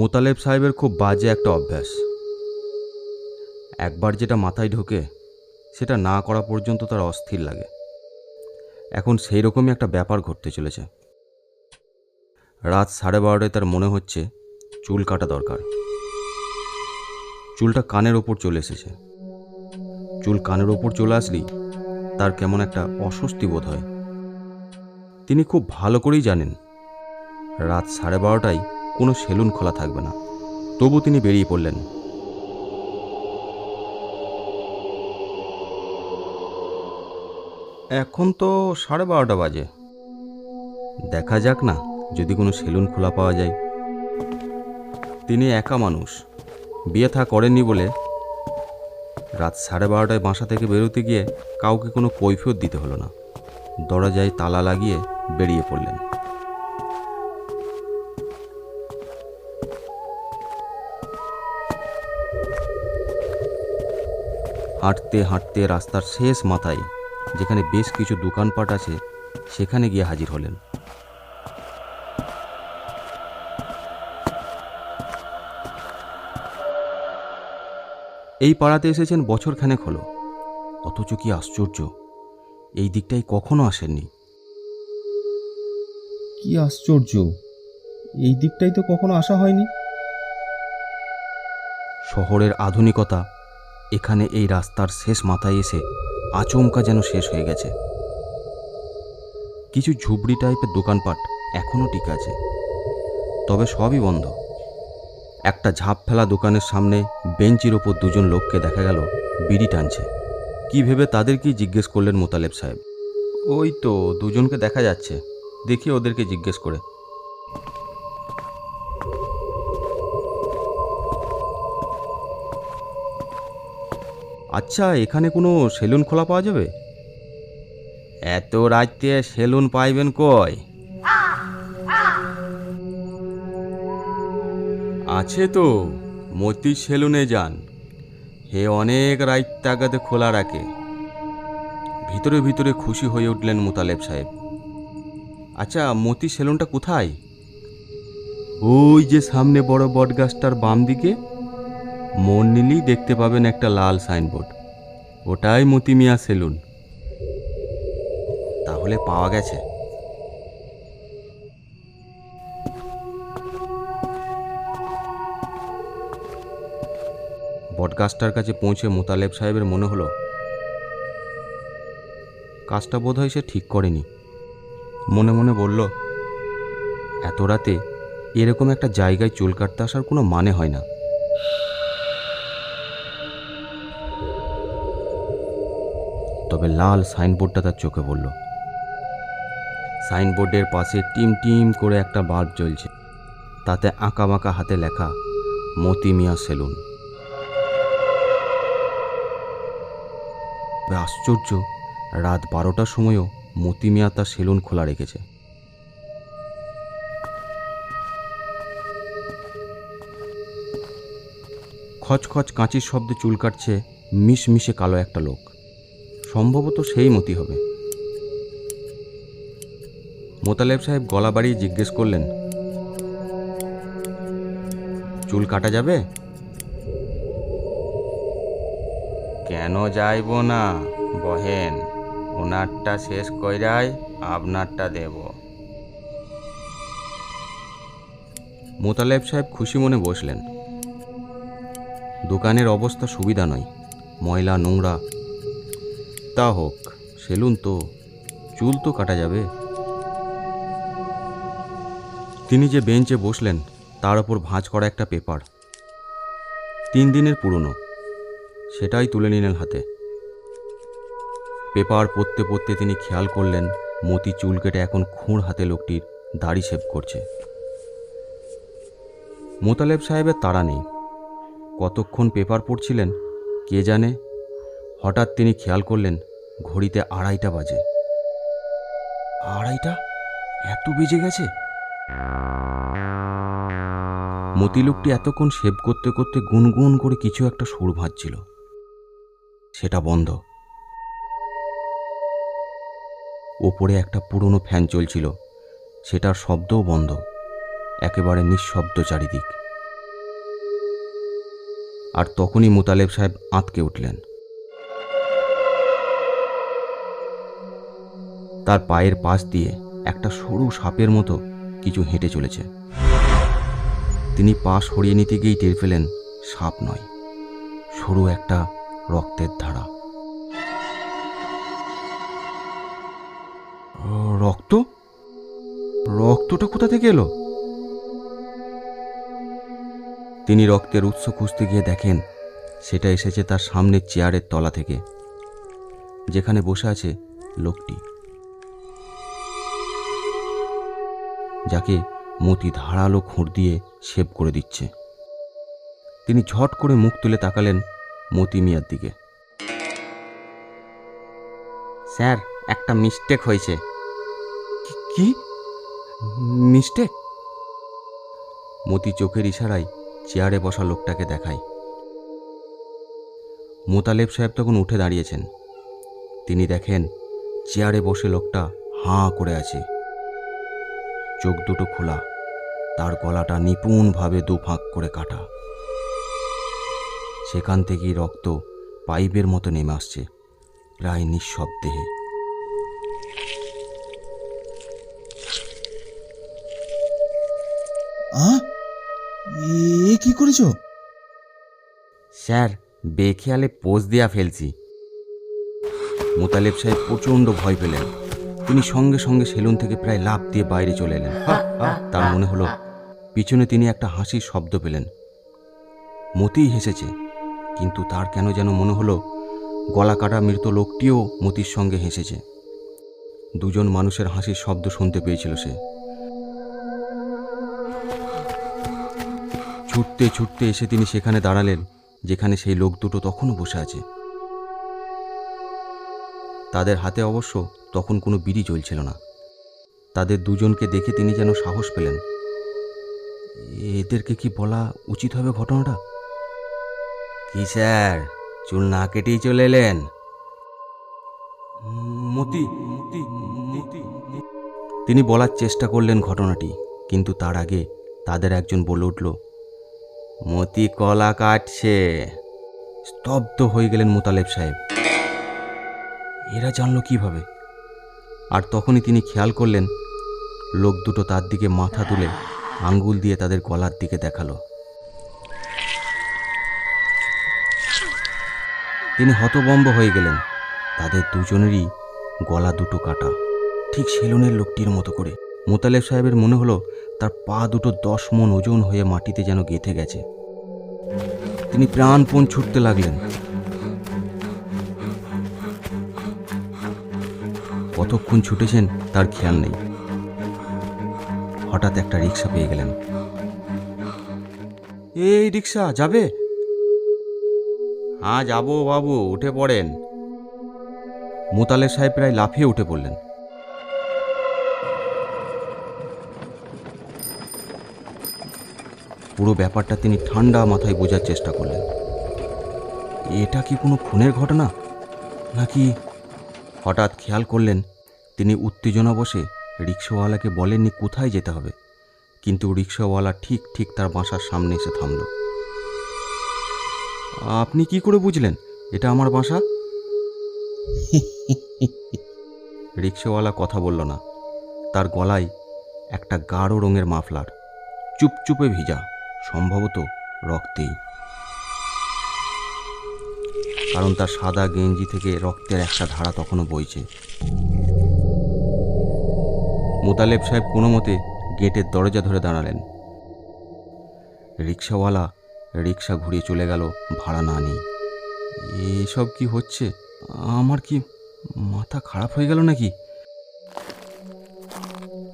মোতালেব সাহেবের খুব বাজে একটা অভ্যাস। একবার যেটা মাথায় ঢোকে, সেটা না করা পর্যন্ত তার অস্থির লাগে। এখন সেই রকমই একটা ব্যাপার ঘটতে চলেছে। রাত সাড়ে বারোটায় তার মনে হচ্ছে চুল কাটা দরকার। চুলটা কানের ওপর চলে এসেছে। চুল কানের ওপর চলে আসলেই তার কেমন একটা অস্বস্তি বোধ হয়। তিনি খুব ভালো করেই জানেন, রাত সাড়ে বারোটায় কোনো সেলুন খোলা থাকবে না। তবু তিনি বেরিয়ে পড়লেন। এখন তো সাড়ে বারোটা বাজে। দেখা যাক না, যদি কোনো সেলুন খোলা পাওয়া যায়। তিনি একা মানুষ। বিয়ে থা করেননি বলে রাত সাড়ে বারোটায় বাসা থেকে বেরোতে গিয়ে কাউকে কোনো কৈফিয়ত দিতে হলো না। দরজায় তালা লাগিয়ে বেরিয়ে পড়লেন। হাঁটতে হাঁটতে রাস্তার শেষ মাথায় যেখানে বেশ কিছু দোকানপাট আছে সেখানে গিয়ে হাজির হলেন। এই পাড়াতে এসেছেন বছরখানেক হলো। অথচ কি আশ্চর্য এই দিকটাই কখনো আসেননি। কি আশ্চর্য এই দিকটাই তো কখনো আসা হয়নি। শহরের আধুনিকতা এখানে এই রাস্তার শেষ মাথায় এসে আচমকা যেন শেষ হয়ে গেছে। কিছু ঝুবড়ি টাইপের দোকানপাট এখনও ঠিক আছে। তবে সবই বন্ধ। একটা ঝাঁপ ফেলা দোকানের সামনে বেঞ্চির ওপর দুজন লোককে দেখা গেল, বিড়ি টানছে। কি ভেবে তাদেরকেই জিজ্ঞেস করলেন মোতালেব সাহেব। ওই তো, দুজনকে দেখা যাচ্ছে। দেখি ওদেরকে জিজ্ঞেস করে। আচ্ছা এখানে কোনো সেলুন খোলা পাওয়া যাবে? এত রাতে সেলুন পাইবেন কয় আছে তো মতি সেলুনে যান। হে অনেক রাত তাগাদে খোলা রাখে। ভিতরে ভিতরে খুশি হয়ে উঠলেন মুতালেব সাহেব। আচ্ছা মতি সেলুনটা কোথায়? ওই যে সামনে বড় বটগাছটার বাম দিকে মন নিলেই দেখতে পাবেন একটা লাল সাইনবোর্ড। ওটাই মতি মিয়া সেলুন। তাহলে পাওয়া গেছে। বটগাছটার কাছে পৌঁছে মোতালেব সাহেবের মনে হলো, কাজটা বোধহয় সে ঠিক করেনি। মনে মনে বলল, এত রাতে এরকম একটা জায়গায় চুল কাটতে আসার কোনো মানে হয় না। তবে লাল সাইনবোর্ডটা তার চোখে পড়ল। সাইনবোর্ডের পাশে টিম টিম করে একটা বাল্ব জ্বলছে। তাতে আঁকা বাঁকা হাতে লেখা, মতি মিয়া সেলুন। আশ্চর্য, রাত বারোটার সময়ও মতি মিয়া তার সেলুন খোলা রেখেছে। খচখচ কাঁচির শব্দে চুল কাটছে মিশমিশে কালো একটা লোক। সম্ভবত সেই মতি হবে। মোতালেব সাহেব গলা বাড়িয়ে জিজ্ঞেস করলেন, চুল কাটা যাবে? কেন যাইব না, বহেন ওনারটা শেষ কইরাই আপনারটা দেব। মোতালেব সাহেব খুশি মনে বসলেন। দোকানের অবস্থা সুবিধা নয়, ময়লা, নোংরা তা হোক, সেলুন তো, চুল তো কাটা যাবে। তিনি যে বেঞ্চে বসলেন, তার ওপর ভাঁজ করা একটা পেপার। তিন দিনের পুরনো, সেটাই তুলে নিলেন হাতে। পেপার পড়তে পড়তে তিনি খেয়াল করলেন, মতি চুল কেটে এখন খুঁড় হাতে লোকটির দাড়ি শেভ করছে। মোতালেব সাহেবের তাড়া নেই। কতক্ষণ পেপার পড়ছিলেন, কে জানে? হঠাৎ তিনি খেয়াল করলেন ঘড়িতে আড়াইটা বাজে। আড়াইটা? এত বেজে গেছে? মতি লোকটি এতক্ষণ সেভ করতে করতে গুনগুন করে কিছু একটা সুর ভাঁজছিল। সেটা বন্ধ। ওপরে একটা পুরনো ফ্যান চলছিল। সেটার শব্দও বন্ধ। একেবারে নিঃশব্দ চারিদিক। আর তখনই মোতালেব সাহেব আঁতকে উঠলেন। তার পায়ের পাশ দিয়ে একটা সরু সাপের মতো কিছু হেঁটে চলেছে। তিনি পা সরিয়ে নিতে গিয়েই টের পেলেন সাপ নয়, সরু একটা রক্তের ধারা। রক্ত? রক্তটা কোথা থেকে এলো? তিনি রক্তের উৎস খুঁজতে গিয়ে দেখেন সেটা এসেছে তার সামনের চেয়ারের তলা থেকে, যেখানে বসে আছে লোকটি। যাকে মতি ধারালো খুঁট দিয়ে শেভ করে দিচ্ছে। তিনি ঝট করে মুখ তুলে তাকালেন মতি মিয়ার দিকে। স্যার একটা মিস্টেক হয়েছে। কি? মিস্টেক? মতি চোখের ইশারায় চেয়ারে বসা লোকটাকে দেখায়। মোতালেব সাহেব তখন উঠে দাঁড়িয়েছেন। তিনি দেখেন চেয়ারে বসে লোকটা হাঁ করে আছে। চোখ দুটো খোলা তার গলাটা নিপুণভাবে দু ফাঁক করে কাটা। সেখান থেকেই রক্ত পাইপের মতো নেমে আসছে প্রায় নিঃশব্দেহে এ কি করেছ? স্যার বেখেয়ালে পোজ দেয়া ফেলছি। মোতালেব সাহেব প্রচণ্ড ভয় পেলেন। তিনি সঙ্গে সঙ্গে সেলুন থেকে প্রায় লাফ দিয়ে বাইরে চলে এলেন। তার মনে হলো পিছনে তিনি একটা হাসির শব্দ পেলেন। মতিই হেসেছে কিন্তু তার কেন যেন মনে হলো গলা কাটা মৃত লোকটিও মতির সঙ্গে হেসেছে। দুজন মানুষের হাসির শব্দ শুনতে পেয়েছিল সে। ছুটতে ছুটতে এসে তিনি সেখানে দাঁড়ালেন যেখানে সেই লোক দুটো তখনও বসে আছে। তাদের হাতে অবশ্য তখন কোনো বিড়ি জ্বলছিল না। তাদের দুজনকে দেখে তিনি যেন সাহস পেলেন। এদেরকে কি বলা উচিত হবে ঘটনাটা? কি স্যার? চুল না কেটেই চলে এলেন? তিনি বলার চেষ্টা করলেন ঘটনাটি, কিন্তু তার আগে তাদের একজন বলে উঠল, মতি কলা কাটছে স্তব্ধ হয়ে গেলেন মোতালেব সাহেব। এরা জানলো কীভাবে? আর তখনই তিনি খেয়াল করলেন, লোক দুটো তার দিকে মাথা তুলে আঙ্গুল দিয়ে তাদের গলার দিকে দেখাল। তিনি হতবম্ব হয়ে গেলেন। তাদের দুজনেরই গলা দুটো কাটা। ঠিক সেলুনের লোকটির মতো করে। মোতালেব সাহেবের মনে হলো, তার পা দুটো দশ মন ওজন হয়ে মাটিতে যেন গেঁথে গেছে। তিনি প্রাণপণ ছুটতে লাগলেন। কতক্ষণ ছুটেছেন তার খেয়াল নেই। হঠাৎ একটা রিক্সা পেয়ে গেলেন। এই রিক্সা যাবে? হ্যাঁ যাব বাবু উঠে পড়েন। মোতালেব সাহেব প্রায় লাফিয়ে উঠে পড়লেন। পুরো ব্যাপারটা তিনি ঠান্ডা মাথায় বোঝার চেষ্টা করলেন। এটা কি কোনো খুনের ঘটনা? নাকি হঠাৎ খেয়াল করলেন তিনি উত্তেজনা বসে রিক্সাওয়ালাকে বলেননি কোথায় যেতে হবে। কিন্তু রিক্সাওয়ালা ঠিক ঠিক তার বাসার সামনে এসে থামল। আপনি কি করে বুঝলেন? এটা আমার বাসা? রিক্সাওয়ালা কথা বলল না। তার গলায় একটা গাঢ় রঙের মাফলার চুপচুপে ভিজা সম্ভবত রক্তেই। কারণ তার সাদা গেঞ্জি থেকে রক্তের একটা ধারা তখনও বইছে। মোতালেব সাহেব কোনো মতে গেটের দরজা ধরে দাঁড়ালেন। রিক্সাওয়ালা রিক্সা ঘুরিয়ে চলে গেল, ভাড়া না নিয়ে। এসব কি হচ্ছে? আমার কি মাথা খারাপ হয়ে গেল নাকি?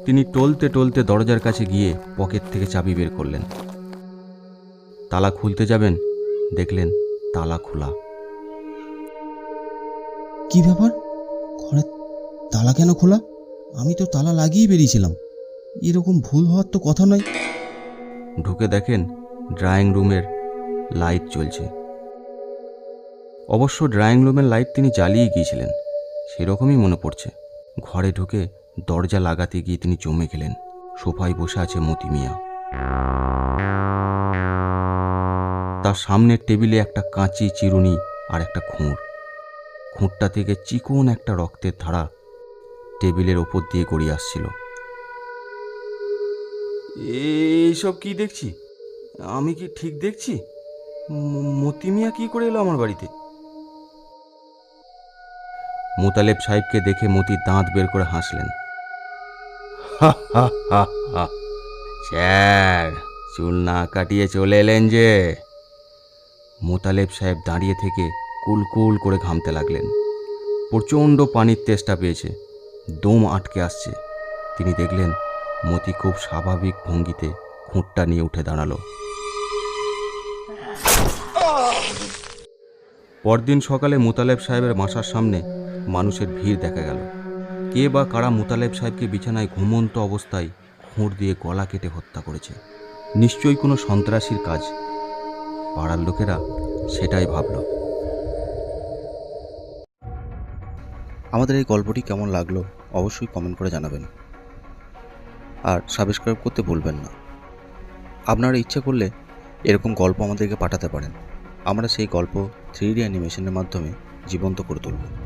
তিনি টলতে টলতে দরজার কাছে গিয়ে পকেট থেকে চাবি বের করলেন। তালা খুলতে যাবেন, দেখলেন তালা খোলা। কি ব্যাপার? ঘরে তালা কেন খোলা? আমি তো তালা লাগিয়ে বেরিয়েছিলাম। এরকম ভুল হওয়ার তো কথা নয়। ঢুকে দেখেন ড্রয়িং রুমের লাইট চলছে। অবশ্য ড্রয়িং রুমের লাইট তিনি জ্বালিয়ে গিয়েছিলেন। সেরকমই মনে পড়ছে। ঘরে ঢুকে দরজা লাগাতে গিয়ে তিনি জমে গেলেন সোফায় বসে আছে মতি মিয়া। তার সামনের টেবিলে একটা কাঁচি, চিরুনি আর একটা খুঁড়। খুঁটটা থেকে চিকন একটা রক্তের ধারা টেবিলের ওপর দিয়ে গড়িয়ে আসছিল। এইসব কি দেখছি? আমি কি ঠিক দেখছি? মতিমিয়া মতি কি করে এলো আমার বাড়িতে? মোতালেব সাহেবকে দেখে মতি দাঁত বের করে হাসলেন। স্যার চুল না কাটিয়ে চলে এলেন যে। মোতালেব সাহেব দাঁড়িয়ে থেকে কুলকুল করে ঘামতে লাগলেন। প্রচণ্ড পানির তেষ্টা পেয়েছে। দম আটকে আসছে। তিনি দেখলেন মতি খুব স্বাভাবিক ভঙ্গিতে খুঁটটা নিয়ে উঠে দাঁড়াল। পরদিন সকালে মুতালেব সাহেবের বাসার সামনে মানুষের ভিড় দেখা গেল। কে বা কারা মুতালেব সাহেবকে বিছানায় ঘুমন্ত অবস্থায় খুঁড় দিয়ে গলা কেটে হত্যা করেছে? নিশ্চয়ই কোনো সন্ত্রাসীর কাজ। পাড়ার লোকেরা সেটাই ভাবল। আমাদের এই গল্পটি কেমন লাগল? অবশ্যই কমেন্ট করে জানাবেন। আর সাবস্ক্রাইব করতে ভুলবেন না। আপনারা ইচ্ছে করলে এরকম গল্প আমাদেরকে পাঠাতে পারেন। আমরা সেই গল্প থ্রি ডি অ্যানিমেশনের মাধ্যমে জীবন্ত করে তুলব।